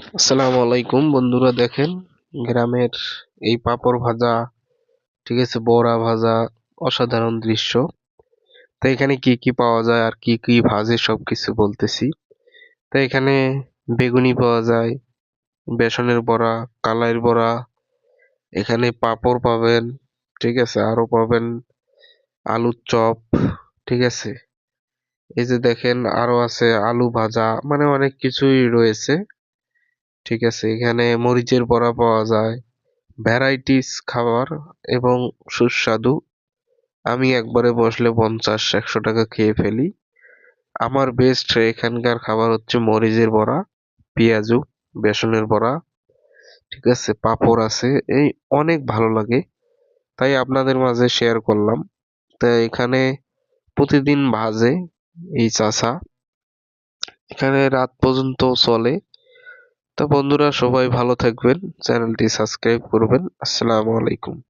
আসসালামু আলাইকুম বন্ধুরা দেখেন, গ্রামের এই পাপড় ভাজা, ঠিক আছে, বড়া ভাজা, অসাধারণ দৃশ্য। তো এখানে কি কি পাওয়া যায় আর কি কি ভাজে সব কিছু বলতেছি। তো এখানে বেগুনি পাওয়া যায়, বেসনের বড়া, কালাইয়ের বড়া, এখানে পাপড় পাবেন, ঠিক আছে আরও পাবেন আলুর চপ, ঠিক আছে। এই যে দেখেন আরও আছে আলু ভাজা মানে অনেক কিছুই রয়েছে। ঠিক আছে, এখানে মরিচের বড়া পাওয়া যায়, ভ্যারাইটিস খাবার এবং সুস্বাদু। আমি একবারে বসলে পঞ্চাশ, একশো টাকা খেয়ে ফেলি। আমার বেস্ট এখানকার খাবার হচ্ছে মরিচের বড়া, পেঁয়াজু, বেসনের বড়া, ঠিক আছে, পাঁপড় আছে, এই অনেক ভালো লাগে। তাই আপনাদের মাঝে শেয়ার করলাম। তা এখানে প্রতিদিন ভাজে এই চাষা। এখানে রাত পর্যন্ত চলে। তো বন্ধুরা সবাই ভালো থাকবেন চ্যানেলটি সাবস্ক্রাইব করবেন আসসালামু আলাইকুম।